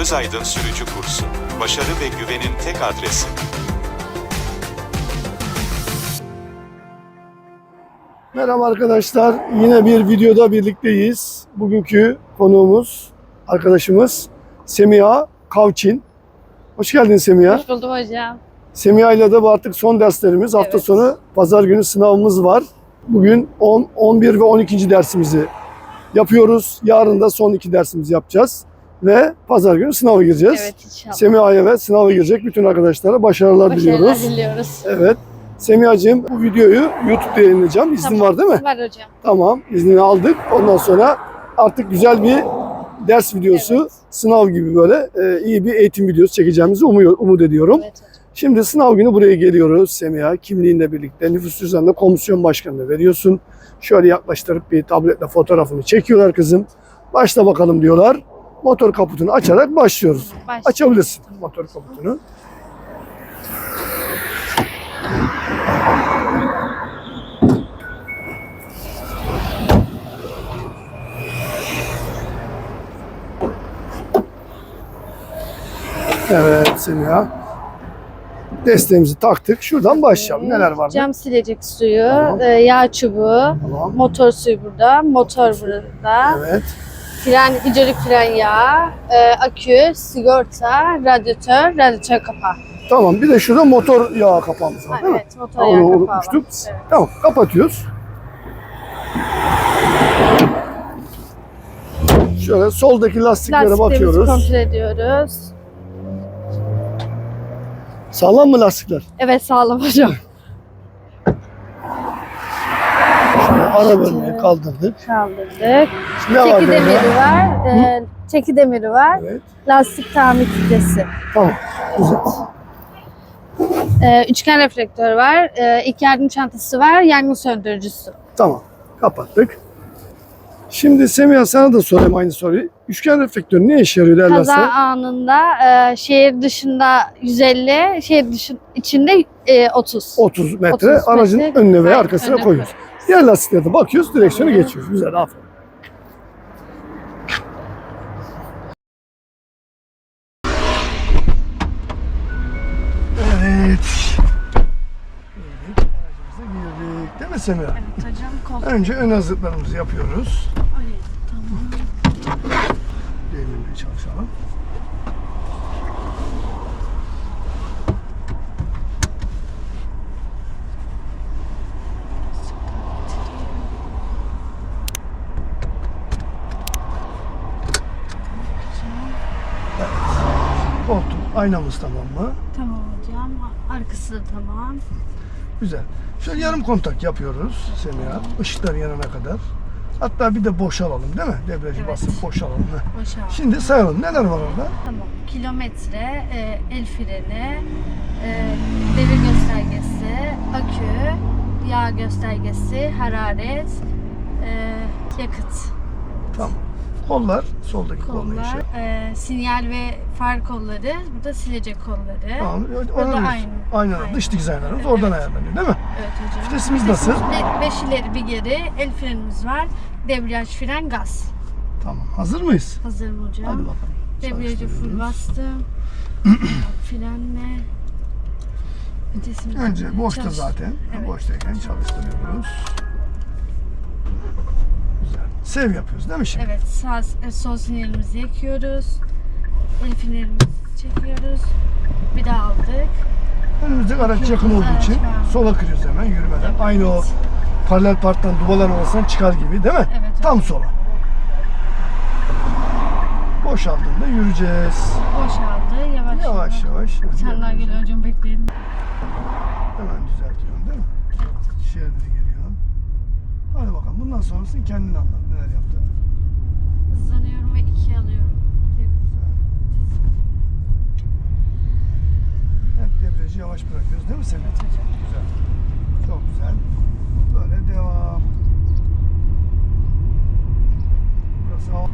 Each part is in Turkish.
Özaydın Sürücü Kursu. Başarı ve güvenin tek adresi. Merhaba arkadaşlar. Yine bir videoda birlikteyiz. Bugünkü konuğumuz, arkadaşımız Semiha Kavçin. Hoş geldin Semiha. Hoş buldum hocam. Semiha ile de bu artık son derslerimiz. Hafta Evet. sonu pazar günü sınavımız var. Bugün 10, 11 ve 12. dersimizi yapıyoruz. Yarın da son iki dersimizi yapacağız. Ve pazar günü sınava gireceğiz. Evet inşallah. Semiha'ya ve sınava girecek bütün arkadaşlara başarılar, Başarılar diliyoruz. diliyoruz. Evet. Semiha'cığım bu videoyu YouTube'da yayınlayacağım. İznin var değil mi? Var hocam. Tamam, iznini aldık. Ondan sonra artık güzel bir ders videosu, Evet. sınav gibi böyle e, iyi bir eğitim videosu çekeceğimizi umuyor, umut ediyorum. Evet hocam. Şimdi sınav günü buraya geliyoruz Semiha. Kimliğinle birlikte nüfus cüzdanında komisyon başkanlığı veriyorsun. Şöyle yaklaştırıp bir tabletle fotoğrafını çekiyorlar kızım. Başla bakalım diyorlar. Motor kaputunu açarak başlıyoruz. Baş. Açabilirsin motor kaputunu. Evet Semiha. Desteğimizi taktık. Şuradan başlayalım. Neler var? Cam silecek suyu, Tamam. e, yağ çubuğu, Tamam. motor suyu burada, motor burada, Evet. Fren, hidrolik fren yağı, e, akü, sigorta, radyatör, radyatör kapağı. Tamam. Bir de şurada motor yağı kapağımız var Ha, değil mi? evet, motor yağı onu kapağı var. unutmuştuk. Evet. Tamam. Kapatıyoruz. Şöyle soldaki lastiklere Lastiklerimizi bakıyoruz. kontrol ediyoruz. Sağlam mı lastikler? Evet sağlam hocam. Şöyle ara kaldırdık. Kaldırdık. Ne var Çeki burada? demiri var. E, çeki demiri var. Evet. Lastik tamir filtresi. Tamam. Güzel. Ee, üçgen reflektör var. Ee, ilk yardım çantası var. Yangın söndürücüsü. Tamam. Kapattık. Şimdi Semiha sana da sorayım aynı soruyu. Üçgen reflektör ne işe yarıyor derlerse? Kaza anında e, şehir dışında 150, şehir dışı içinde e, 30. 30 metre 30 metre. aracın önüne veya arkasına önüne koyuyoruz. Diğer lastiklere de bakıyoruz, direksiyonu geçiyoruz. Güzel, aferin. Evet. Evet, aracımıza girdik. Değil mi Semih? Evet hocam kol. Önce ön hazırlıklarımızı yapıyoruz. Ay, tamam. Demirle çalışalım. Koltuk, aynamız tamam mı? Tamam hocam. Arkası da tamam. Güzel. Şöyle yarım kontak yapıyoruz Semiha. Işıklar yanana kadar. Hatta bir de boşalalım değil mi? Debriyajı Evet. basıp boşalalım. Heh. Boşa. Şimdi sayalım. Neler var orada? Tamam. Kilometre, e, el freni, e, devir göstergesi, akü, yağ göstergesi, hararet, e, yakıt. Tamam. Kollar, soldaki kollar. kollar, e, sinyal ve far kolları, burada silecek kolları. Tamam. Oradan aynı. Aynen. Aynı. Dış dizaynlarımız Evet. oradan ayarlanıyor değil mi? Evet hocam. Vitesimiz nasıl? Be- beş ileri bir geri, el frenimiz var, debriyaj, fren, gaz. Tamam. Hazır mıyız? Hazırım hocam. Hadi bakalım. Debriyajı full bastım. Frenle. Vitesimizi Önce boşta zaten. Evet. Boştayken çalıştırıyoruz. Sev yapıyoruz değil mi şimdi? Evet, sağ, e, sol sinyalimizi yakıyoruz. Frenimizi çekiyoruz. Bir daha aldık. Önümüzdeki araç yakın olduğu Araç için var. sola kırıyoruz hemen yürümeden. Aynı o paralel parktan dubalar arasından çıkar gibi değil mi? Evet. Tam sola. Boşaldığında yürüyeceğiz. Boşaldı. Yavaş Yavaş yavaş. Sen daha geliyor hocam bekleyelim. Hemen düzeltiyorsun değil mi? Şeridi. Hadi bakalım bundan sonrasını kendin anlat neler yaptığını. Hızlanıyorum ve ikiye alıyorum. Evet debriyajı yavaş bırakıyoruz değil mi Semih? Güzel. Çok güzel. Böyle devam. Burası hava.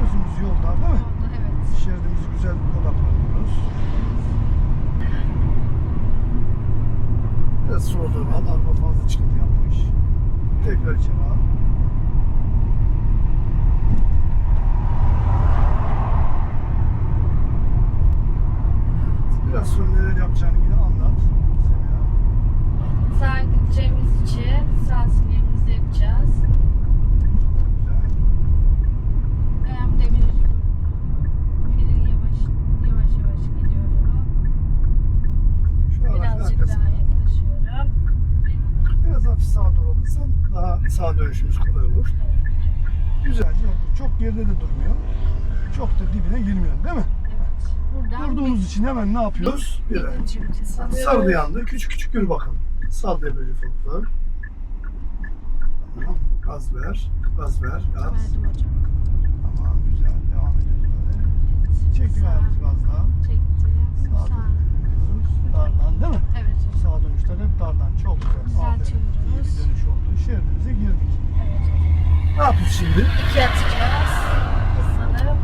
Gözümüz yolda değil mi? Oldu evet. Şeridimizi güzel odaklanıyoruz. Biraz sola doğru al. Araba fazla çıkıntı yapmış. Tekrar içeri al. kolay olur. Geride de durmuyor. Çok da dibine girmiyor değil mi? Evet. Durduğumuz için hemen ne yapıyoruz? Bir. Sardı yandı. Küçük küçük yürü bakalım. Sal debriyajı foklar. Tamam. Gaz ver. Gaz ver. Gaz. Tamam güzel. Devam ediyoruz böyle. Çektik ayağımızı gazdan. Çektim. Sağa Sağ. dönüyoruz. Dardan değil mi? Evet hocam. Sağ dönüşler hep dardan. Çok güzel. Düzeltiyoruz. İyi bir dönüş oldu. Şeridimize girdik. Ne yapıyoruz şimdi? İki atacağız. Hızlanıp.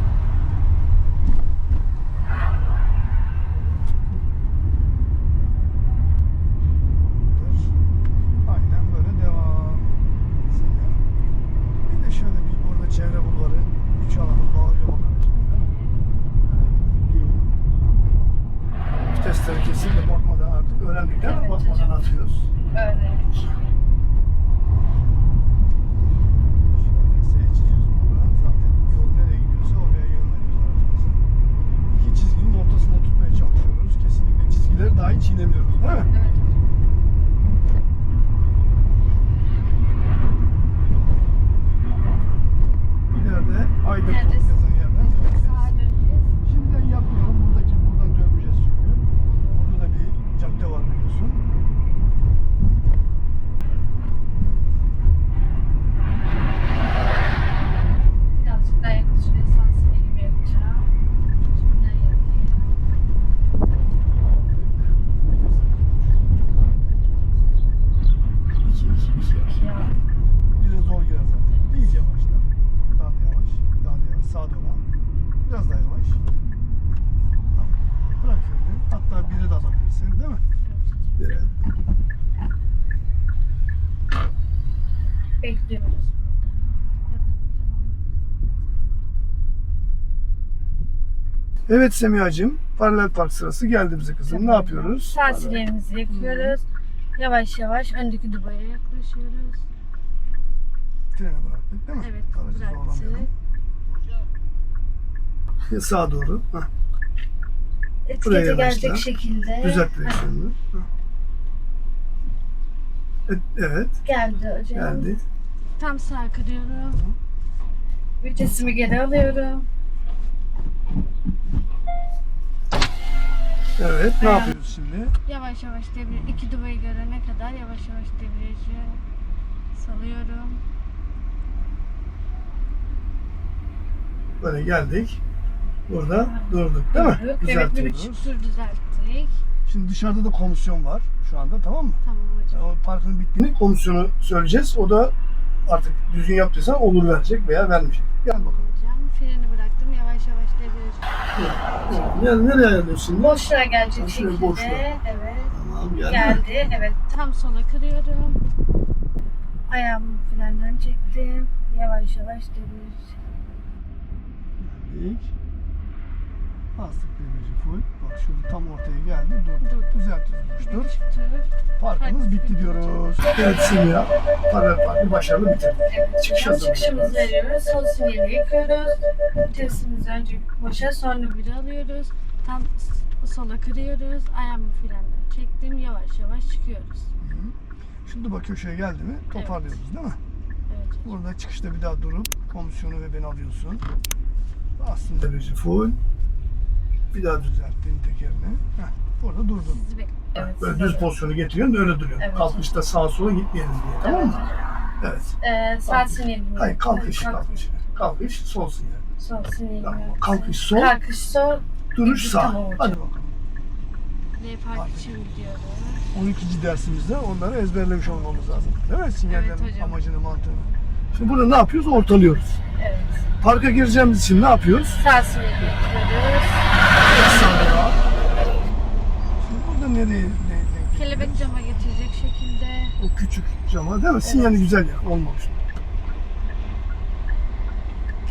Aynen böyle devam. Bir de şöyle bir burada çevre bulvarı üç alanı bağırıyor bakalım şimdi değil mi? Evet. Vitesleri kesinlikle bakmadan artık öğrendik değil mi? Evet Bakmadan hocam. atıyoruz. Öğrendik. Şöyle S çiziyoruz burada. Zaten yol nereye gidiyorsa oraya yön veriyoruz aracımızın. İki çizginin ortasında tutmaya çalışıyoruz. Kesinlikle çizgileri dahi çiğnemiyoruz değil mi? Evet hocam. İleride Aydın İleride yazan yerden döneceğiz. Sağa döneceğiz. Şimdiden yapmayalım. Buradaki buradan dönmeyeceğiz çünkü. Orada da bir cadde var biliyorsun. Birazcık daha yaklaşık esans elimi yapacağım. Şimdiden yapayım. İki, iki, iki. İki ya. Biraz zor girer zaten. İyice yavaşla. Daha da yavaş. Daha da yavaş. Sağa doğru al. Biraz daha yavaş. Tamam. Bırak freni. Hatta biri de alabilirsin değil mi? Bire. Bekliyoruz burada. Evet Semiha'cığım. Paralel park sırası geldi bize kızım. Ne yapıyoruz? Sağ Paralel- silerimizi yakıyoruz. Yavaş yavaş öndeki dubaya yaklaşıyoruz. Freni bıraktık değil mi? Evet, bıraktık. Sağa doğru. Hah. Etikete gelecek şekilde. Düzelt direksiyonunu. Evet. Geldi hocam. Geldi. Tam sağ kırıyorum. Vitesimi geri alıyorum. Evet. Ne Ayağım. yapıyoruz şimdi? Yavaş yavaş debriyaj, iki dubayı görene kadar yavaş yavaş debriyajı salıyorum. Böyle geldik. Burada durduk değil mi? Evet bir Düzeltiyoruz. buçuk tur düzelttik. Şimdi dışarıda da komisyon var şu anda tamam mı? Tamam hocam. O parkın bittiğini komisyonu söyleyeceğiz. O da artık düzgün yaptıysan olur verecek veya vermeyecek. Gel bakalım. Freni bıraktım. Yavaş yavaş debriyajı. Yani nereye ayarlıyorsun? Boşluğa gelecek Boşluğa, şekilde. boşluğa. Evet. Tamam geldi. Geldi. Evet. Tam sola kırıyorum. Ayağımı frenden çektim. Yavaş yavaş debriyaj. Geldik. Bastık debriyajı full. Bak şurada tam ortaya geldi. Dur. Dur. Bir buçuk tur. Parkımız Park bitti diyoruz. Evet şimdi ya. Paralel parkı başarılı bitirdik. Evet, Çıkış hazırlıyoruz. çıkışımızı veriyoruz. Sol sinyali yakıyoruz. Vitesimizi önce boşa sonra biri alıyoruz. Tam sola kırıyoruz. Ayağımı frenden çektim. Yavaş yavaş çıkıyoruz. Şimdi bak köşeye geldi mi toparlıyoruz değil mi? Evet. Burada çıkışta bir daha durup komisyonu ve beni alıyorsun. Bastın debriyajı full. Bir daha düzelttin tekerini. Heh, burada durdun. Sizi bekliyorum. Evet, Böyle sizi düz pozisyonu getiriyorsun öyle duruyorsun. Evet. Kalkışta sağa sola gitmeyelim diye tamam mı? Evet. Ee, sağ sinyalimi. Hayır kalkış Kalk- kalkış. Kalkış sol sinyal. Sol sinyalimi. Tamam. Kalkış sol, Kalkış sol. duruş sağ. Tamam hocam. Hadi bakalım. L park için gidiyoruz. 12. dersimizde onları ezberlemiş olmamız lazım. Değil mi? Sinyallerin Evet hocam. amacını, mantığını. Şimdi burada ne yapıyoruz? Ortalıyoruz. Evet. Parka gireceğimiz için ne yapıyoruz? Sağ sinyali yapıyoruz. Sağa. Nereye ne, ne- Kelebek cama getirecek şekilde. O küçük cama değil mi? Sinyali güzel ya. Olmamış.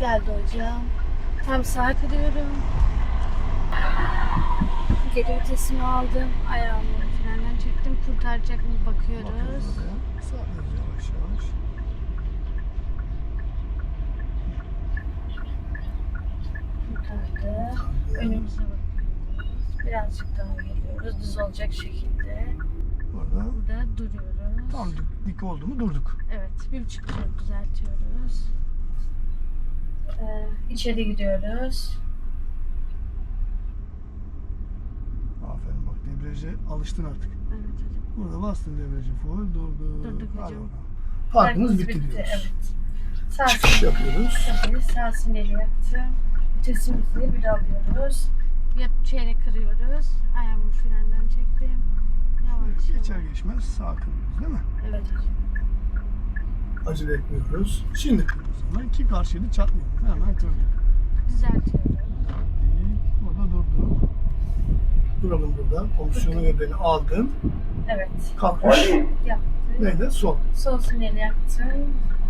Geldi hocam. Tam sağ kırıyorum. Geri vitesimi aldım. Ayağımı frenden çektim. Kurtaracak mı bakıyoruz. Bakıyoruz yavaş yavaş. Kurtardı. Önümüze bakıyoruz. Birazcık daha geliyoruz. Düz olacak şekilde. Burada Burada duruyoruz. tam dik, dik oldu mu durduk. Evet, bir buçuk tur düzeltiyoruz. Ee, içeri gidiyoruz. Aferin bak debriyaja alıştın artık. Evet hocam. Burada bastın debriyaja full durdu. Durduk Hadi hocam. bakalım. Parkımız bitti, diyoruz. Evet. Sağ Çıkış yapıyoruz. Tabii sağ sinyali yaktım. Vitesimizi bir alıyoruz. Bir çeyrek kırıyoruz. Ayağımı frenden çektim. Yavaş Geçer yavaş. geçmez sağ kırıyoruz değil mi? Evet. Acele etmiyoruz. Şimdi kırıyoruz hemen ki karşıyı çarpmıyoruz. Hemen kırıyoruz. Düzeltiyoruz. Burada durdu. Duralım burada. Komisyonu ve beni aldım. Evet. Kalkmış. Yaptım. Neydi? Sol. Sol sinyali yaktım.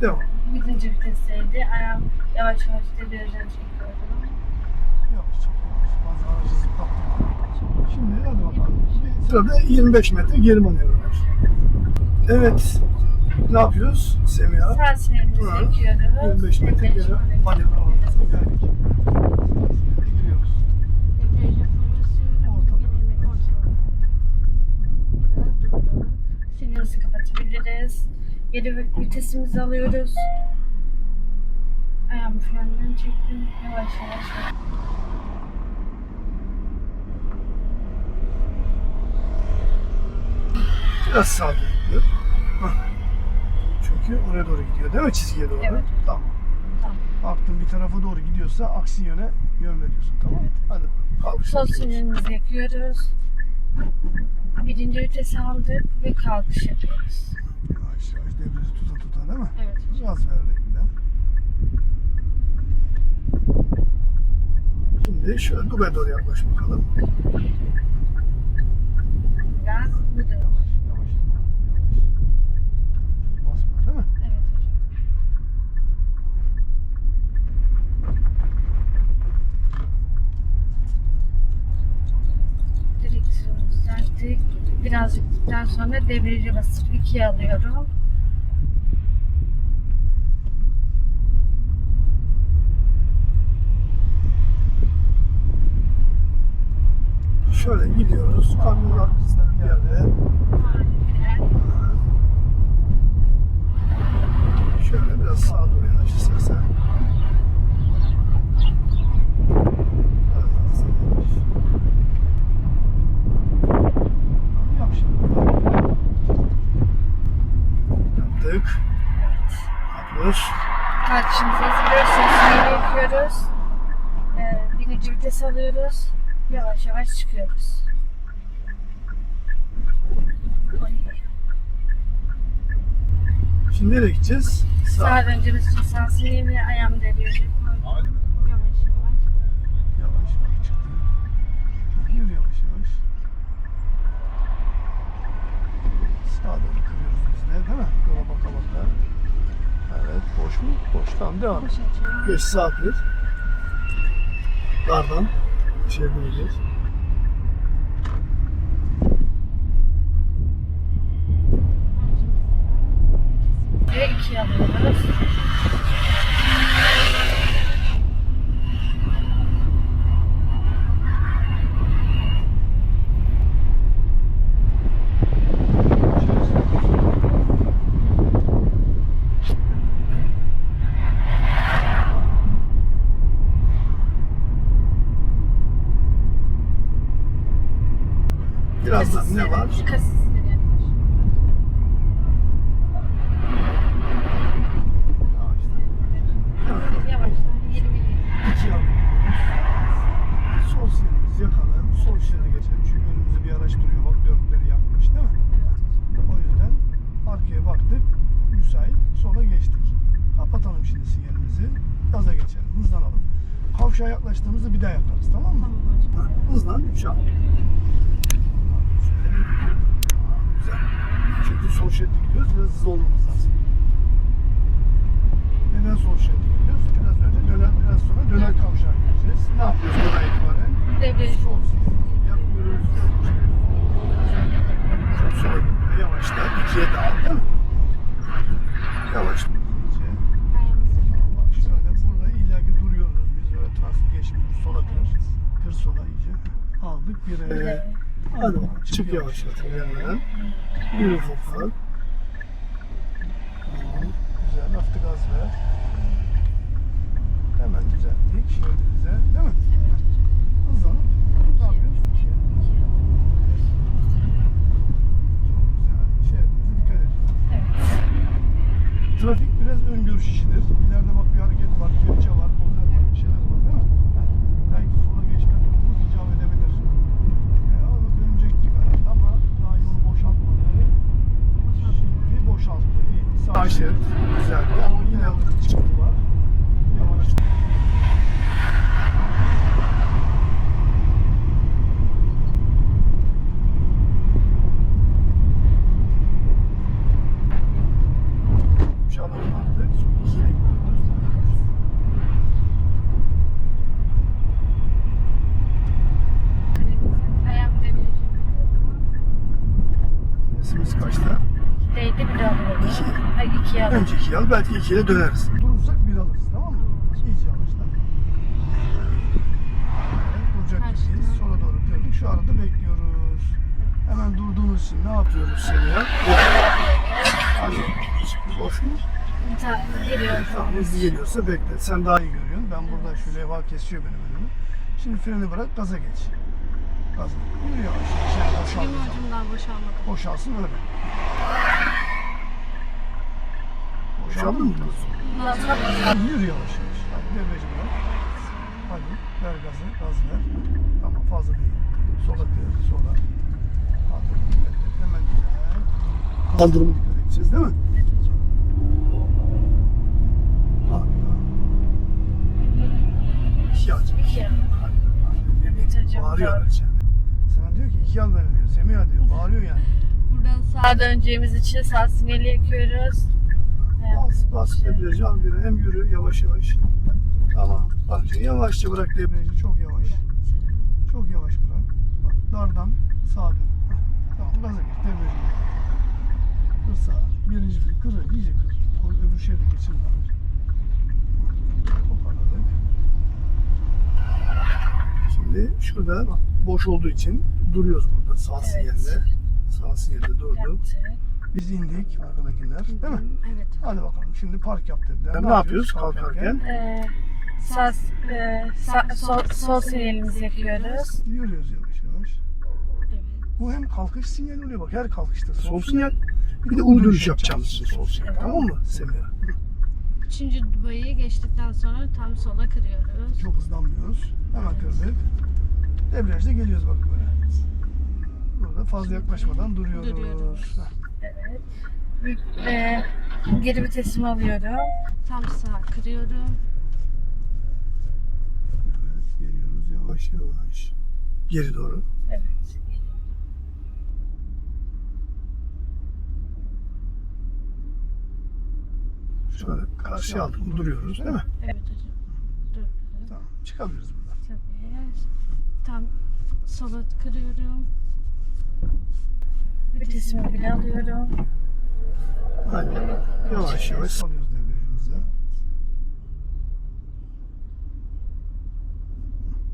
Devam. Birinci vitesteydi. Ayağım yavaş yavaş debriyajdan çekiyorum. Yavaş çekiyoruz. Fazla aracı zıplattım. Şimdi hadi bakalım. Bir Sırada 25 metre geri manevra var. Evet. Ne yapıyoruz? Semiha. Sağ yakıyoruz. 25 metre geri manevra ortasına geldik. Giriyoruz. Kapatabiliriz. Geri vitesimizi alıyoruz. Ayağımı frenden çektim. Yavaş yavaş. Biraz sağa doğru gidiyor. Hah. Çünkü oraya doğru gidiyor değil mi çizgiye doğru? Evet. Tamam. Tamam. Baktın bir tarafa doğru gidiyorsa aksi yöne yön veriyorsun tamam mı? Hadi kalkış Sol sinyalimizi yakıyoruz. Birinci vitesi aldık ve kalkış yapıyoruz. Yavaş yavaş debriyajı tuta tuta değil mi? Evet. Gaz vererek bir de. Şimdi şöyle dubaya doğru yaklaş bakalım. Gaz budur. Yavaş yavaş. yavaş. Basma değil mi? Evet hocam. Direksiyonu düzelttik. Birazcık gittikten sonra debriyaja basıp ikiye alıyorum. Şöyle gidiyoruz. Kamyonun arkasında bir yerde. Şöyle biraz sağa doğru yanaş istersen. Biraz daha sağa yanaş. Yap şimdi. Yaptık. Yapıyoruz. Kalkışımızı hazırlıyoruz. Yapıyoruz. Ee, birinci vites alıyoruz. Yavaş yavaş çıkıyoruz. Şimdi nereye gideceğiz? Sağ döndüğümüz için sağ sinyalimi ayağımı debriyaja koydum. Yavaş yavaş. Yavaş bak çıktı. Yürü yavaş yavaş. Sağa doğru kırıyoruz biz de değil mi? Yola baka baka. Evet boş mu? Boş tamam devam. Boş. Geç saat bir. Dardan bulacağız. Ve ikiye alıyoruz. Birazdan ne var? Kasisleri yaklaşık. Evet. Yavaştan 20 İki alıyoruz. Sol sinyalimizi yakalım. Sol şeride geçelim. Çünkü önümüzde bir araç duruyor. Bak dörtleri yakmış değil mi? Evet. O yüzden arkaya baktık. Müsait. Sola geçtik. Kapatalım şimdi sinyalimizi. Gaza geçelim. Hızlanalım. Kavşağa yaklaştığımızda bir daha yaparız. Tamam mı? Tamam hocam. Hızlan 3 al. Güzel. Çünkü sol şeritte gidiyoruz. Biraz hızlı olmamız lazım. Neden sol şeritte gidiyoruz? Biraz önce döner, biraz sonra döner kavşağa gireceğiz. Ne yapıyoruz buradan itibaren? Debriyaj. Sol sinyali yapıyoruz. Çok sola gidiyor. Dağıl değil mi? Yavaş. Şöyle burada illaki duruyoruz. Biz böyle trafik geçmiyoruz. Sola kır. Kır sola iyice. Aldık bir Evet. Hadi bakalım. Çık yavaş yavaş ilerleden. Yürü ufak. Güzel. Hafif gaz ver. Hemen düzelttik şeridimize. Değil mi? Evet hocam. Hızlanıp ne yapıyoruz? İki. Çok güzel. Şeridimize dikkat ediyoruz. Evet. Trafik biraz ön görüş işidir. İleride bak bir hareket var, kepçe var, dozer var, bir şeyler var değil mi? Heh. Belki sola geçmek yolumuz icap edebilir. E, ama dönecek gibi ama daha yolu boşaltmadı. Şimdi boşalttı. İyi. Sağ şerit güzeldi ama yine alır çıktı var. Yavaş. Şalım attık. Şimdi ikiye gidiyoruz. Ayağım debriyajı Nesimiz kaçta? Değdi bir alıyoruz. Hayır ikiye alıyoruz. Önce ikiye döneriz. Durursak bir alırız, tamam mı? İyice yavaşla. Evet, duracak gibiyiz. Sola doğru döndük. Şu arada bekliyoruz. Hemen durduğunuz için ne yapıyoruz seni ya? Hadi. Boş mu? Ta- Geliyoruz. Tamam, hızlı geliyorsa bekle. Sen daha iyi görüyorsun. Ben burada şu levha kesiyor benim önümü. Şimdi freni bırak, gaza geç. Gaza. Yürü yavaş ucumdan boşalmadı. Boşalsın öyle. Boşaldın mı? Yürü yavaş yavaş. Devreci bırak. Hadi ver gazı, gaz ver. Tamam fazla değil. Sola kır, sola. Dikkat et. Hemen güzel. Kaldırımı dikkat edeceğiz değil mi? Abi ya. İki. Evet hocam. Bağırıyor. Sana diyor ki iki al beni diyor. Semiha diyor. Bağırıyor yani. Buradan sağa döneceğimiz için sağ sinyali yakıyoruz. Bas, bas al bir hem yürü yavaş yavaş. Tamam. Bak yavaşça bırak debriyajı çok yavaş. Çok yavaş bırak. Bak dardan sağa dön. Tamam gaza geç debriyajı. Kır sağa. Birinci fil kır iyice kır. O öbür şeyi de geçir bari. Toparladık. Şimdi şurada bak, boş olduğu için duruyoruz burada sağ Evet. sinyalde. Sağ sinyalde durduk. Yaptık. Biz indik arkadakiler değil mi? Evet. Hadi bakalım şimdi park yap dediler. Ne, yapıyoruz kalkarken? Ee, sağ, e, sağ- sol, sol sinyalimizi yakıyoruz. Yürüyoruz yavaş yavaş. Evet. Bu hem kalkış sinyali oluyor bak her kalkışta sol sinyal. Bir de U dönüş yapacağımız için sol sinyal. Tamam mı Semiha? Üçüncü dubayı geçtikten sonra tam sola kırıyoruz. Çok hızlanmıyoruz. Hemen kırdık. Debriyajda geliyoruz bak böyle. Burada fazla yaklaşmadan duruyoruz. Duruyoruz. Evet. Ee, geri vitesimi alıyorum. Tam sağ kırıyorum. Evet geliyoruz yavaş yavaş. Geri doğru. Evet. Şöyle karşıya aldık duruyoruz değil mi? Evet hocam. Dur. Tamam çıkabiliriz buradan. Tabii. Tam sola kırıyorum. Vitesimi bile alıyorum. Hadi yavaş yavaş alıyoruz.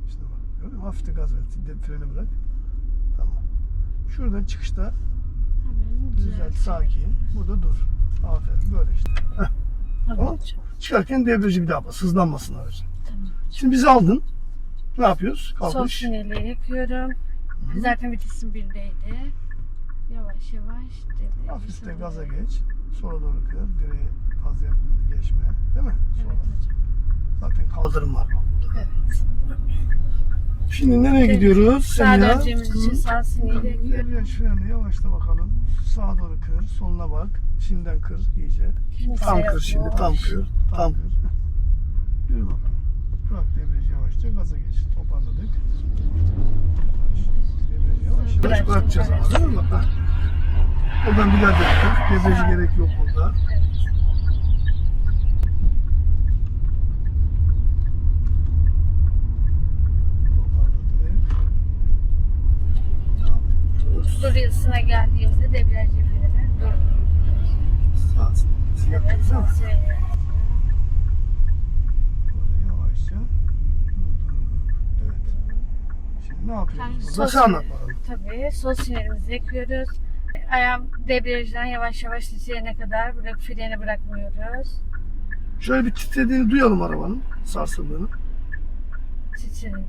İşte bak gördün mü? Hafif de gaz ver. Freni bırak. Tamam. Şurada çıkışta düzelt, sakin. Burada dur. Aferin böyle işte. Heh. Tamam. Çıkarken debriyajı bir daha bas. Hızlanmasın aracın. Tamam. Şimdi bizi aldın. Ne yapıyoruz? Sol Kalkış. sinyali yakıyorum. Zaten vitesim birdeydi. Yavaş yavaş. debriyajı Hafif de gaza geç. Sola doğru kır. Direğe fazla yakın geçme. Değil mi? Sola. Evet hocam. Zaten kaldırım var burada. Evet. Şimdi nereye Evet. gidiyoruz? Sağ Semiha? döneceğimiz için sağ sinyali yakıyorum. Debriyaj freni yavaşla bakalım. Sağa doğru kır, soluna bak. Şimdiden kır iyice. Şimdi Tam kır şimdi, tam yavaş. kır. Tam kır. Yürü bakalım. Bırak debriyajı yavaşça, gaza geç. Toparladık. Yavaş ama değil mi? Bak, ha. Oradan bir daha döndük. Debriyajı gerek yok burada. Yazısına geldiğimizde debriyaj freni. Dur. Sağ sinyal Evet, yapıyoruz değil mi? sol sinyali. Böyle yavaşça durduk. Evet. Şimdi ne sol Nasıl anlat bakalım. Tabii. Sol sinyalimizi yakıyoruz. Ayağım debriyajdan yavaş yavaş titreyene kadar bırak, freni bırakmıyoruz. Şöyle bir titrediğini duyalım arabanın sarsıldığını. Titredi.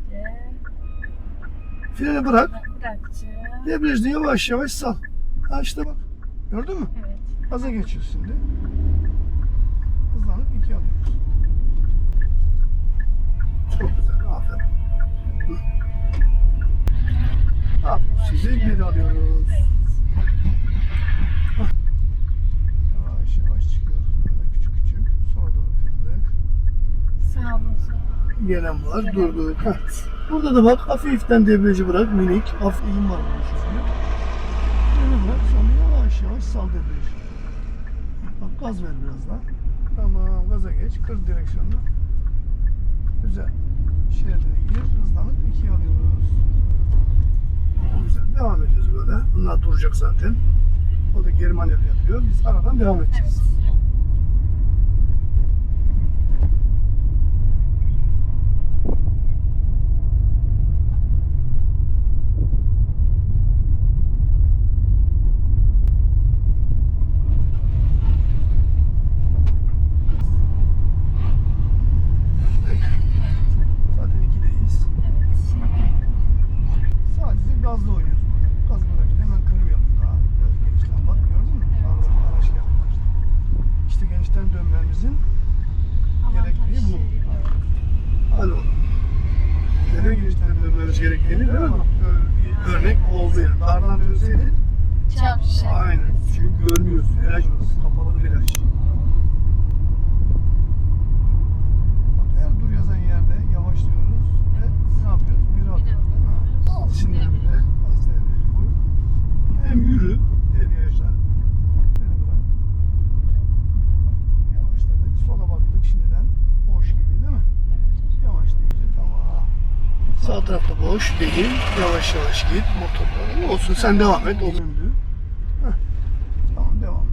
Freni bırak. Bıraktı. Debriyajını yavaş yavaş sal. Ha işte bak. Gördün mü? Evet. Gaza geçiyoruz şimdi. Hızlanıp iki alıyoruz. Çok güzel. Aferin. Hı. Ne yapıyoruz? Sizi geri alıyoruz. Yavaş yavaş çıkıyoruz. Böyle küçük küçük. Sonra doğru kırdık. Sağımıza. Gelen var. Durduk. Burada da bak hafiften debriyajı bırak. Minik. Hafif eğim var bunun şöyle. Freni bırak. Sonra yavaş yavaş sal debriyajı. Bak gaz ver biraz daha. Tamam gaza geç. Kır direksiyonu. Güzel. Şeridine gir. Hızlanıp ikiye alıyoruz. Güzel. Devam ediyoruz böyle. Bunlar duracak zaten. O da geri manevra. Biz aradan devam edeceğiz. Zaten ikideyiz. Sadece gazla oynuyoruz. Gaz bırakın hemen kırmayalım daha. Biraz genişten bak gördün mü? Evet. Aradan araç geldi. İşte genişten dönmemizin Gerektiği bu. hadi oğlum. Neden genişten dönmemiz gerektiğini değil mi? Böyle bir örnek oldu yani. Dardan dönseydi Çarpışa. aynen. Çünkü görmüyoruz. Viraj orası. Kapalı viraj. Bak her dur yazan yerde yavaşlıyoruz ve ne yapıyoruz? Bir alıyoruz değil mi? Al şimdi bir de az devre bu. Hem yürü debriyajla. Beni bırak. Yavaşladık. Sola baktık şimdiden. Boş gibi değil mi? Yavaş deyince tamam. Sağ tarafta boş değil. Yavaş yavaş git motorla. Olsun sen devam et. O döndü. Heh. Tamam devam.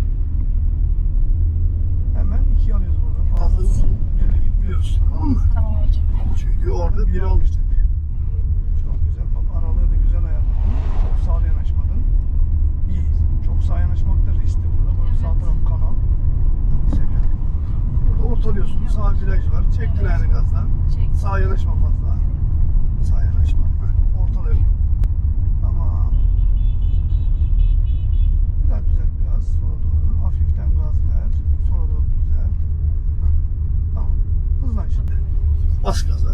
Hemen iki alıyoruz burada. Fazla uzun yere gitmiyoruz. Tamam mı? Tamam hocam. Çünkü orada bir almıştık. Çok güzel. Bak aralığı da güzel ayarladın. Çok sağa yanaşmadın. İyi. Çok sağa yanaşmak da riskli burada. Böyle sağ Evet. taraf kanal. Seviyorum. Burada ortalıyorsun. Sağ viraj var. Çektin ayağını gazdan. Çek. Sağa yanaşma fazla. Sağa yanaşma. Heh, Ortalıyorum. Tamam. Biraz düzelt biraz. Sola doğru. Hafiften gaz ver. Sola doğru düzelt. Heh, Tamam. Hızlan şimdi. Bas gaza.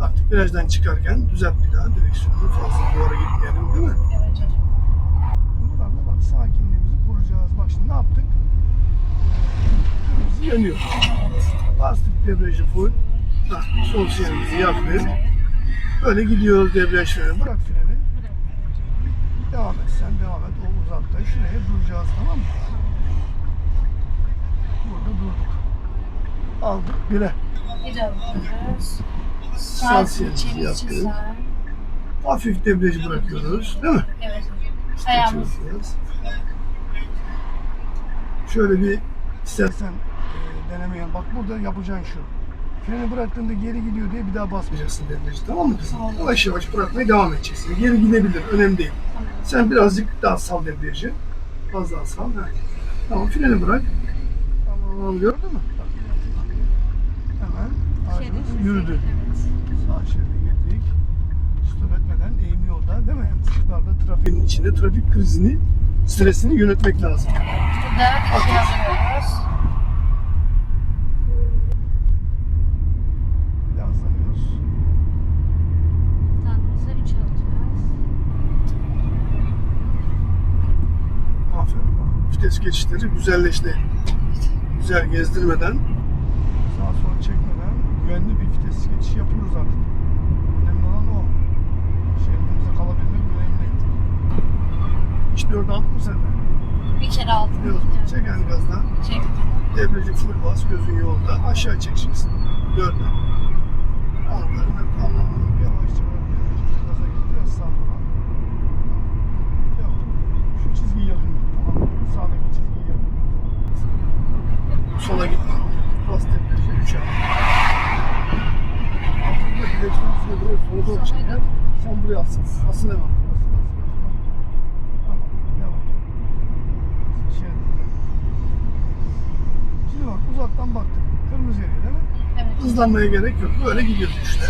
Artık virajdan çıkarken düzelt bir daha direksiyonu. Fazla duvara gitmeyelim değil mi? Evet hocam. Buralarda bak sakinliğimizi kuracağız. Bak şimdi ne yaptık? Kırmızı yanıyor. Bastık debriyajı full. Hah, sol sinyalimizi yaktık. Böyle gidiyoruz debriyaj freni. Bırak freni. Devam et sen devam et. O uzakta. Şuraya duracağız tamam mı? Burada durduk. Aldık bire. Bir alıyoruz. İçin yaktık. sağ. Hafif debriyajı bırakıyoruz. Değil mi? Evet. Ayağımız. Şöyle bir istersen e, denemeyen bak burada yapacağın şu. Freni bıraktığında geri gidiyor diye bir daha basmayacaksın debriyajı tamam mı kızım? Tamam. Yavaş yavaş bırakmaya devam edeceksin. Geri gidebilir önemli değil. Tamam. Sen birazcık daha sal debriyajı. Az daha sal. Ha. Tamam freni bırak. Tamam gördün mü? Bak. Hemen Şeridimizi- yürüdü. Şeride gittik. Stop etmeden eğimli yolda değil mi? Yani ışıklarda trafiğin içinde trafik krizini, stresini yönetmek lazım. Burada iki alıyoruz. Yazlanıyoruz. Tanrımıza üç alacağız. Aferin. Vites geçişleri güzelleşti. Güzel gezdirmeden, bir vites geçişi yapıyoruz artık. Önemli olan o. Şeridimize kalabilmek önemli. Hiç dört aldın mı sen de? Bir kere aldım. Yok. Çek yani gazdan. Çektim. Debriyajı full bas, gözün yolda. Aşağı çekeceksin. Dörde. Aldılarını tamamını yavaşça böyle gaza git. Biraz sağa doğru. Yok. Şu çizgiyi yakın. Tamam? Sağdaki çizgiyi yakın git. Sola Bas bas. Basın devam. Şey Şimdi bak uzaktan baktık. Kırmızı eriyor değil mi? Evet. Hızlanmaya gerek yok. Böyle gidiyoruz işte.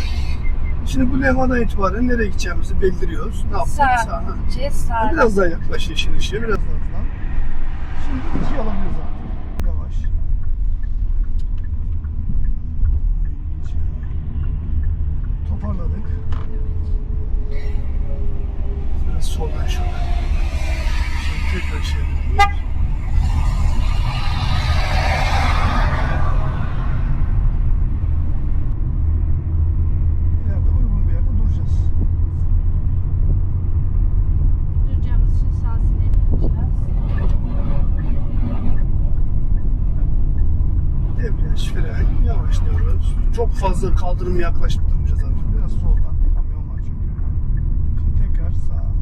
Şimdi bu levhadan itibaren nereye gideceğimizi bildiriyoruz. Ne yapacağız? Sağ. Sağ. Biraz daha yaklaş yeşil ışığı. Biraz daha hızlan. Şimdi iki şey alabiliriz abi. Soldan şöyle. Şimdi tekrar şey yapıyoruz. Yavaşlıyoruz. Çok fazla kaldırım yaklaşıp durmayacağız artık. Biraz soldan, kamyon var çünkü. Şimdi tekrar sağa.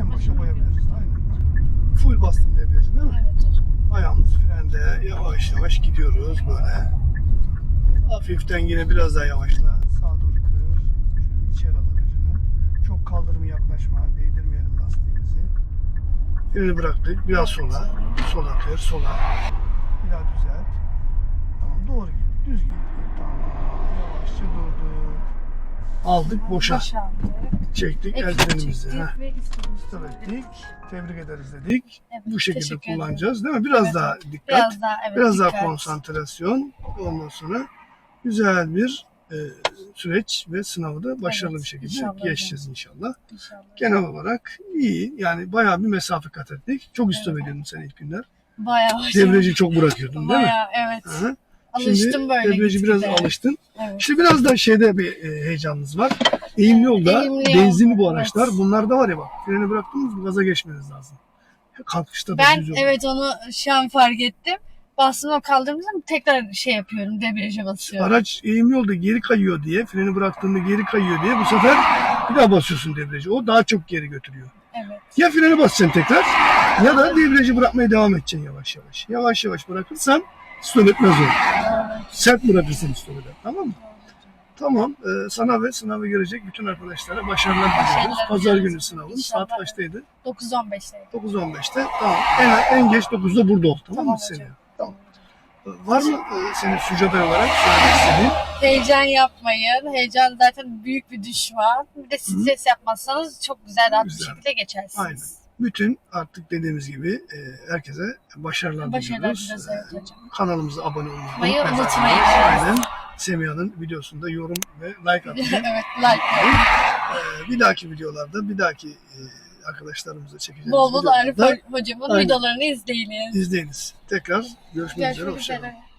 En başa koyabiliriz. Aynen. Full bastım debriyajı değil mi? Evet hocam. Ayağımız frende, yavaş yavaş gidiyoruz böyle. Hafiften yine biraz daha yavaşla. Sağa doğru kır. İçeri al aracını. Çok kaldırım yaklaşma, değdirmeyelim lastiğimizi. Freni bıraktık, biraz sola. Sola kır, sola. Bir daha düzelt. Tamam doğru git, düz git. Tamam. Yavaşça durduk. Aldık boşa. Boşaldık. Çektik el Ekmek frenimizi. çektik Heh. ve istediğimiz Stop ettik. Tebrik ederiz dedik. Evet, Bu şekilde teşekkür kullanacağız değil mi? Biraz Evet. daha dikkat. Biraz daha evet. Biraz dikkat. daha konsantrasyon. Ondan sonra güzel bir e, süreç ve sınavı da başarılı Evet, bir şekilde inşallah geçeceğiz inşallah. İnşallah. Genel olarak iyi. Yani bayağı bir mesafe kat ettik. Çok üstü ediyordun sen ilk günler. Bayağı. Debriyajı çok bırakıyordun değil mi? Bayağı evet. Hı hı. Alıştım Şimdi böyle debriyajı biraz alıştın. Evet. İşte biraz da şeyde bir e, heyecanınız var. Eğimli yolda, Eğimli benzinli bu araçlar. evet. Bunlarda var ya bak, freni bıraktınız mı gaza geçmeniz lazım. Kalkışta da Ben evet onu şu an fark ettim. Bastım o kaldırdığımda tekrar şey yapıyorum. Debriyaja basıyorum. Araç eğimli yolda geri kayıyor diye, freni bıraktığında geri kayıyor diye bu sefer bir daha basıyorsun debriyajı. O daha çok geri götürüyor. Evet. Ya freni basacaksın tekrar ya da debriyajı bırakmaya devam edeceksin yavaş yavaş. Yavaş yavaş bırakırsan stop etmez o. Sert bırakırsın stop eder. Tamam mı? Tamam. Ee, sana ve sınavı görecek bütün arkadaşlara başarılar diliyoruz. Pazar günü sınavın. Saat kaçtaydı? 9-15'teydi. 9.15'te. Tamam. En, en geç 9'da burada ol. Tamam, Tamam mı seni? hocam. Tamam. Var mı e, senin Sucaday olarak söylemek istediğin? Heyecan yapmayın. Heyecan zaten büyük bir düşman. Bir de stres yapmazsanız çok güzel rahat bir Güzel. şekilde geçersiniz. Aynen. Bütün artık dediğimiz gibi e, herkese başarılar, Başarılar diliyoruz. E. Kanalımıza abone olmayı Mayı unutmayın. Aynen. Semiha'nın videosunda yorum ve like atın. evet like. Ee, bir dahaki videolarda, bir dahaki e, arkadaşlarımızla çekeceğimiz Bol bol Arif hocamın Aynen. videolarını izleyiniz. izleyiniz. Tekrar görüşmek üzere. Görüşmek Hoşçakalın. üzere.